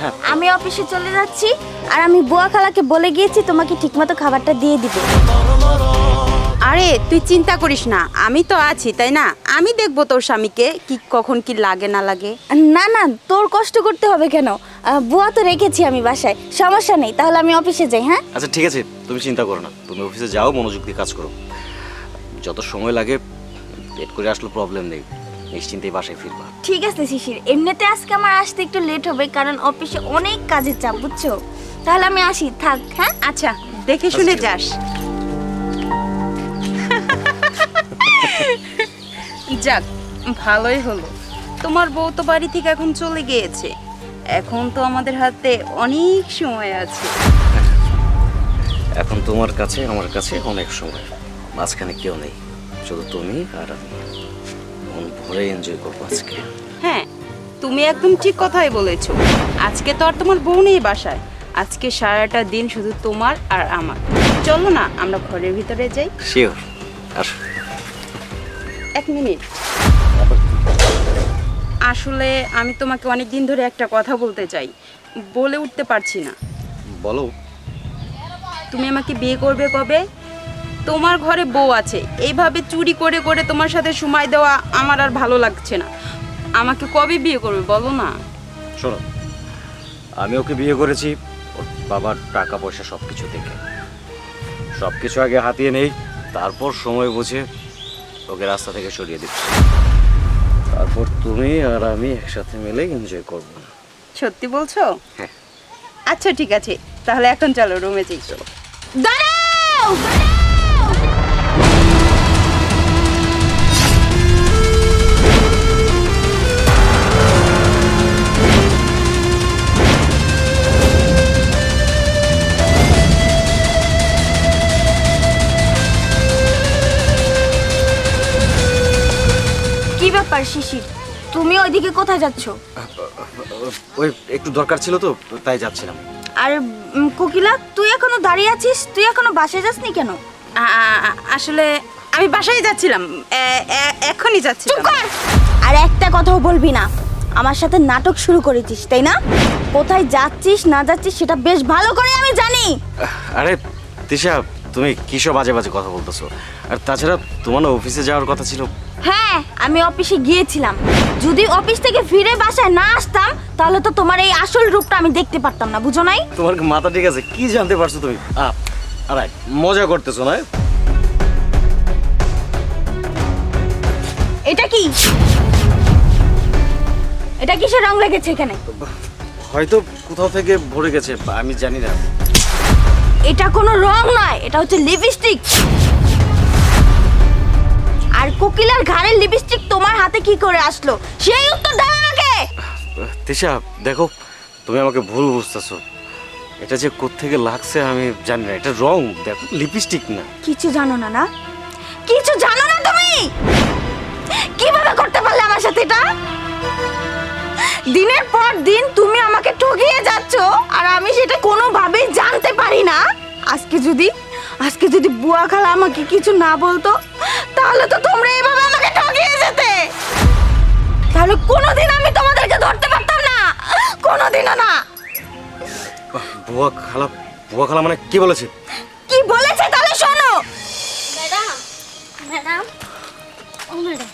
হ্যাঁ। আমি অফিসে চলে যাচ্ছি আর আমি বুয়া খালাকে বলে গিয়েছি তোমাকে ঠিকমতো খাবারটা দিয়ে দিবে। আরে তুই চিন্তা করিস না। আমি তো আছি তাই না? আমি দেখব তোর স্বামীকে কি কখন কি লাগে না লাগে। না না তোর কষ্ট করতে হবে কেন? আহ, বুয়া তো রেখেছি আমি বাসায়। সমস্যা নেই তাহলে আমি অফিসে যাই হ্যাঁ? আচ্ছা ঠিক আছে তুমি চিন্তা করো না। তুমি অফিসে যাও মনোযোগ দিয়ে কাজ করো। যত সময় লাগে লেট করে আসলে প্রবলেম নেই। নিশ্চিন্তেই বাসায় ফিরবা। ঠিক আছে শিশির এমনিতে আজকে আমার আসতে একটু লেট হবে কারণ অফিসে অনেক কাজের চাপ বুঝছ? তাহলে আমি আসি থাক হ্যাঁ? আচ্ছা দেখে শুনে আচ্ছা, যাস। যাক ভালোই হলো। তোমার বউ তো বাড়ি থেকে এখন চলে গিয়েছে। এখন তো আমাদের হাতে অনেক সময় আছে। এখন তোমার কাছে আমার কাছে অনেক সময়। মাঝখানে কেউ নেই শুধু তুমি আর আমি। মন ভরে এনজয় করব আজকে। হ্যাঁ তুমি একদম ঠিক কথাই বলেছ। আজকে তো আর তোমার বউ নেই বাসায়। আজকে সারাটা দিন শুধু তোমার আর আমার। চলো না আমরা ঘরের ভিতরে যাই। শিওর আসো। এক মিনিট। আসলে আমি তোমাকে অনেক দিন ধরে একটা কথা বলতে চাই। বলে উঠতে পারছি না। বলো। তুমি আমাকে বিয়ে করবে কবে? তোমার ঘরে বউ আছে। এইভাবে চুরি করে করে তোমার সাথে সময় দেওয়া আমার আর ভালো লাগছে না। আমাকে কবে বিয়ে করবে বলো না? শোনো আমি ওকে বিয়ে করেছি ওর বাবার টাকা পয়সা সব কিছু দেখে। সব কিছু আগে হাতিয়ে নেই তারপর সময় বুঝে ওকে রাস্তা থেকে সরিয়ে দিচ্ছি। তারপর তুমি আর আমি একসাথে মিলে এনজয় করব সত্যি বলছো? হ্যাঁ। আচ্ছা ঠিক আছে। তাহলে এখন চলো রুমে যাই। চলো। দাঁড়াও! তুমি ওইদিকে কোথায় যাচ্ছ? ওই একটু দরকার ছিল তো তাই যাচ্ছিলাম। আর কোকিলা তুই এখনও দাঁড়িয়ে আছিস? তুই এখনও বাসায় যাসনি কেন? আসলে আমি বাসায় যাচ্ছিলাম। এখনই কর! আর একটা কথাও বলবি না। আমার সাথে নাটক শুরু করেছিস তাই না? কোথায় যাচ্ছিস না যাচ্ছিস সেটা বেশ ভালো করে আমি জানি। আরে তিশা তুমি কিসব বাজে বাজে কথা বলতেছো? আর তাছাড়া তোমার অফিসে যাওয়ার কথা ছিল। হ্যাঁ আমি অফিসে গিয়েছিলাম। যদি অফিস থেকে ফিরে বাসায় না আসতাম তাহলে তো তোমার এই আসল রূপটা আমি দেখতে পারতাম না বুঝো নাই? তোমার কি মাথা ঠিক আছে? কি জানতে পারছ তুমি? আ, আরে মজা করতেছো না? এটা কি? এটা কিসের রং লেগেছে এখানে? হয়তো কোথাও থেকে ভরে গেছে আমি জানি না। এটা কোনো রং নয় এটা হচ্ছে লিপস্টিক। আর কোকিলার ঘাড়ের লিপস্টিক তোমার হাতে কি করে আসলো? সেই উত্তর দাও আমাকে! তিশা দেখো তুমি আমাকে ভুল বুঝতেছো। এটা যে কোত্থেকে লাগছে আমি জানি না এটা রং দেখো লিপস্টিক না। কিছু জানো না না? কিছু জানো না তুমি? কীভাবে করতে পারলে আমার সাথে এটা? দিনের পর দিন তুমি আমাকে ঠকিয়ে যাচ্ছ আর আমি সেটা কোনোভাবেই জানতে পারি না। আজকে যদি আজকে যদি বুয়া খালা আমাকে কিছু না বলতো তাহলে তো তো তাহলে কোনোদিন আমি তোমাদেরকে ধরতে পারতাম না। কোনোদিনও না। বুয়া খালা বুয়া খালা মানে কি বলেছে? কি বলেছে তাহলে শোনো। Madam madam. ও ম্যাডাম।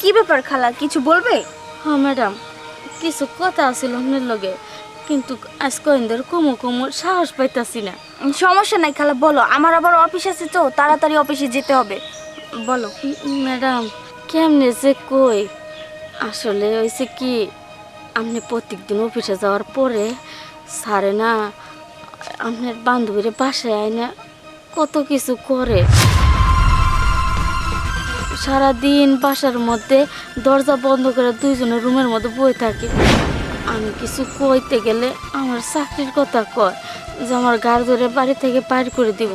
কি ব্যাপার খালা কিছু বলবে? হ্যাঁ ম্যাডাম। কিছু কথা আছিল আপনার লগে কিন্তু আজ কয়েকদিন কমু কমু সাহস পাইতাছি না। সমস্যা নাই খালা বলো। আমার আবার অফিস আছে তো তাড়াতাড়ি অফিসে যেতে হবে। বলো। ম্যাডাম কেমনে যে কই? আসলে হয়েছে কি, আপনি প্রত্যেকদিন অফিসে যাওয়ার পরে সারে না, আপনার বান্ধবীরে বাসায় আয় না কত কিছু করে। সারাদিন বাসার মধ্যে দরজা বন্ধ করে দুইজনের রুমের মধ্যে বই থাকে। আমি কিছু কইতে গেলে আমার চাকরির কথা কয় যে আমার গাড়ি ধরে বাড়ি থেকে বাইর করে দিব।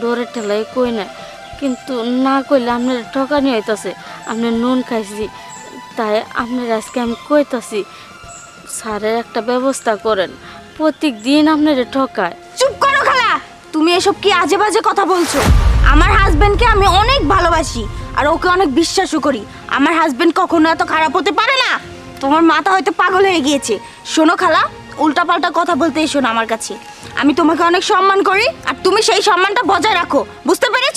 ডোরে ঠেলাই কই না কিন্তু না কইলে আপনার ঠকানি হইতাছে আপনি নুন খাইছি, তাই আপনার আজকে আমি কইতাছি, স্যারের একটা ব্যবস্থা করেন। প্রত্যেক দিন আপনার ঠকায়। চুপ করো খালা! তুমি এসব কি আজে বাজে কথা বলছো? আমার হাজবেন্ডকে আমি অনেক ভালোবাসি, আর ওকে অনেক বিশ্বাসও করি। আমার হাজবেন্ড কখনো এত খারাপ হতে পারে না। তোমার মাথা হয়তো পাগল হয়ে গিয়েছে। শোনো খালা, উল্টাপাল্টা কথা বলতে এসো না আমার কাছে। আমি তোমাকে অনেক সম্মান করি, আর তুমি সেই সম্মানটা বজায় রাখো। বুঝতে পেরেছ?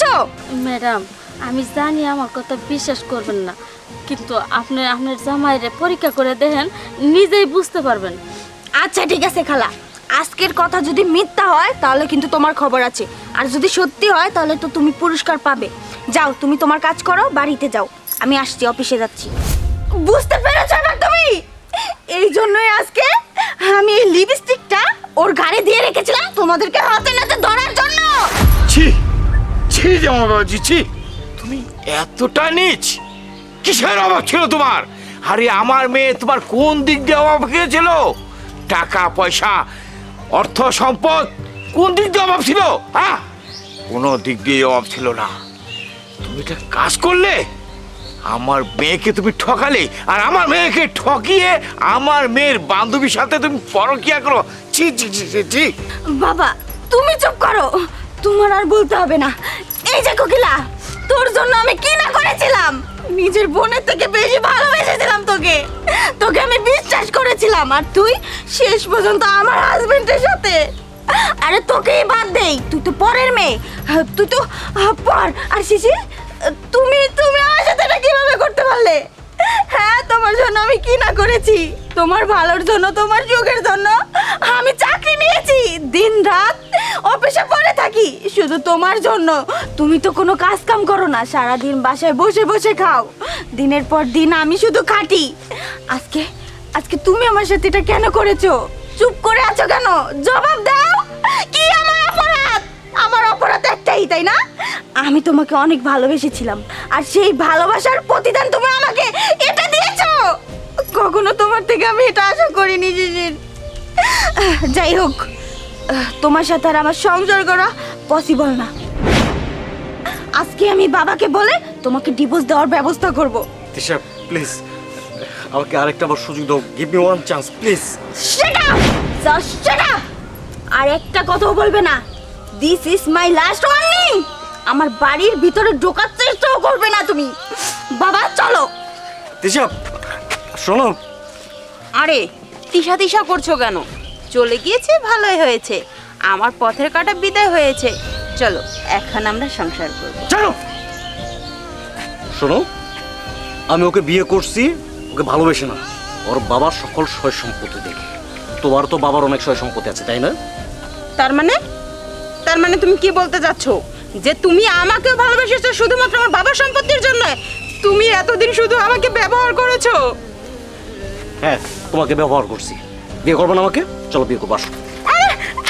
ম্যাডাম আমি জানি আমার কথা বিশ্বাস করবেন না কিন্তু আপনি আপনার জামাইরে পরীক্ষা করে দেখেন নিজেই বুঝতে পারবেন। আচ্ছা ঠিক আছে খালা। আজকের কথা যদি মিথ্যা হয় তাহলে কিন্তু তোমার খবর আছে। আর যদি সত্যি হয় তাহলে তো তুমি পুরস্কার পাবে। যাও তুমি তোমার কাজ করো বাড়িতে যাও। আমি আসছি অফিসে যাচ্ছি। বুঝতে পেরেছ না তুমি? এই জন্যই আজকে আমি এই লিপস্টিকটা ওর গাড়ি দিয়ে রেখেছিলাম তোমাদেরকে হাতে নাতে ছি ছি জামা বাবাজি ছি। তুমি এতটা নিচ? কিসের অভাব ছিল তোমার? আরে আমার মেয়ে তোমার কোন দিক দিয়ে অভাব খেয়েছিল টাকা, পয়সা, অর্থ, সম্পদ কোন দিক দিয়ে অভাব ছিল? হ্যাঁ? কোনো দিক দিয়ে অভাব ছিল না। তুমি এটা কাজ করলে, আমার মেয়েকে তুমি ঠকালে, আর আমার মেয়েকে ঠকিয়ে আমার মেয়ের বান্ধবীর সাথে তুমি পরকিয়া করো। ছি ছি ছি ছি। বাবা, তুমি চুপ করো। তোমার আর বলতে হবে না। এই যে কোকিলা তোর জন্য আমি কি না করেছিলাম। নিজের বোনের থেকে বেশি ভালোবেসেছিলাম তোকে। তোকে আমি বিশ্বাস করেছিলাম আর তুই শেষ পর্যন্ত আমার হাজবেন্ডের সাথে। আরে তোকেই বাদ দেই তুই তো পরের মেয়ে। হ্যাঁ, তুই তো আহ, পর। আর শিশির তুমি তুমি আমার সাথে এটা কীভাবে করতে পারলে? হ্যাঁ তোমার জন্য আমি কি না করেছি। তোমার ভালোর জন্য তোমার সুখের জন্য। আমি চাকরি নিয়েছি। দিন রাত অফিসে পড়ে থাকি। শুধু তোমার জন্য। তুমি তো কোনো কাজ কাম করো না। সারাদিন বাসায় বসে বসে খাও। দিনের পর দিন আমি শুধু খাটি। আজকে আজকে তুমি আমার সাথে এটা কেন করেছ? চুপ করে আছো কেন? জবাব দাও। কি আমার অপরাধ? আমার অপরাধ একটাই, তাই না? আমি তোমাকে অনেক ভালোবেসেছিলাম। আর সেই ভালোবাসার প্রতিদান তুমি আমাকে এটা দিয়েছ। কখনো তোমার থেকে আমি এটা আশা করিনি জিজির যাই হোক তোমার সাথে আর আমার সংসার করা পসিবল না। আজকে আমি বাবাকে বলে তোমাকে ডিভোর্স দেওয়ার ব্যবস্থা করব। তিশা প্লিজ আমাকে আরেকটা বার সুযোগ দাও। Give me one chance please Shut up! Just shut up! আর একটা কথাও বলবে না। This is my last warning আমার বাড়ির ভিতরে ঢোকার চেষ্টাও করবে না তুমি। বাবা চলো। তিশা শোনো। আরে তিসা তিশা করছ কেন? চলে গিয়েছে ভালোই হয়েছে। আমার পথের কাটা বিদায় হয়েছে। চলো এখন আমরা সংসার করব। চলো! শোনো আমি ওকে বিয়ে করছি ওকে ভালোবেসে না। ওর বাবার সকল সয় সম্পত্তি দেখে। তোমার তো বাবার অনেক সয় সম্পত্তি আছে তাই না? তার মানে? তার মানে তুমি কি বলতে যাচ্ছ? যে তুমি আমাকেও ভালোবেসেছো শুধুমাত্র আমার বাবার সম্পত্তির জন্য? তুমি এতদিন শুধু আমাকে ব্যবহার করেছ? হ্যাঁ তোমাকে ব্যবহার করছি। বিয়ে করব না আমাকে? চলো বিয়ে করব আসো।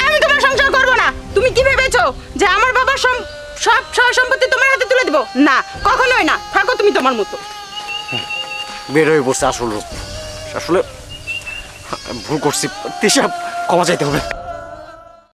আমি তোমার সংসার করব না। তুমি কি ভেবেছো যে আমার বাবার সব সব সম্পত্তি তোমার হাতে তুলে দেব? না কখনোই না। থাকো তুমি তোমার মতো। বের হয়ে বসে আসল আসলে ভুল করছি। তেসব ক্ষমা চাইতে হবে।